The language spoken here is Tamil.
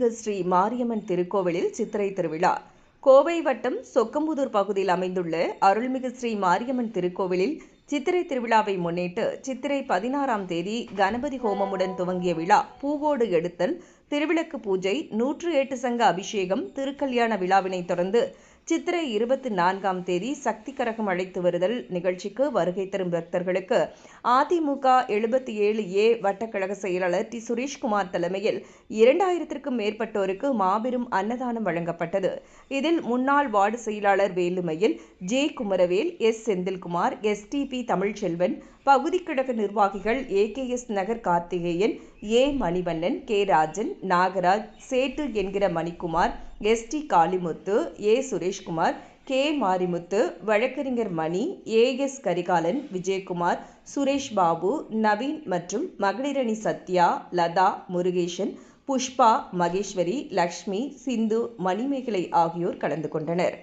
அருள்மிகு ஸ்ரீ மாரியம்மன் திருக்கோவிலில் சித்திரை திருவிழா. கோவை வட்டம் சொக்கம்புதூர் பகுதியில் அமைந்துள்ள அருள்மிகு ஸ்ரீ மாரியம்மன் திருக்கோவிலில் சித்திரை திருவிழாவை முன்னிட்டு சித்திரை பதினாறாம் தேதி கணபதி ஹோமமுடன் துவங்கிய விழா. பூவோடு எடுத்தல் திருவிளக்கு பூஜை நூற்று எட்டு சங்க அபிஷேகம் திருக்கல்யாண விழாவினைத் தொடர்ந்து சித்திரை இருபத்தி நான்காம் தேதி சக்தி கரகம் அழைத்து வருதல் நிகழ்ச்சிக்கு வருகை தரும் பக்தர்களுக்கு அதிமுக எழுபத்தி ஏழு ஏ வட்டக்கழக செயலாளர் டி சுரேஷ்குமார் தலைமையில் இரண்டாயிரத்திற்கும் மேற்பட்டோருக்கு மாபெரும் அன்னதானம் வழங்கப்பட்டது. இதில் முன்னாள் வார்டு செயலாளர் Velumayil J Kumaravel S Senthilkumar SDP Tamilselvan பகுதி கழக நிர்வாகிகள் AKS Nagar Karthikeyan A Manivannan K Rajan Nagaraj Settu என்கிற Manikumar S D Kalimuthu A Sureshkumar K Marimuthu வழக்கறிஞர் மணி ஏ எஸ் கரிகாலன் விஜயகுமார் சுரேஷ் பாபு நவீன் மற்றும் மகளிரணி சத்யா லதா முருகேசன் புஷ்பா மகேஸ்வரி லக்ஷ்மி சிந்து மணிமேகலை ஆகியோர் கலந்து கொண்டனர்.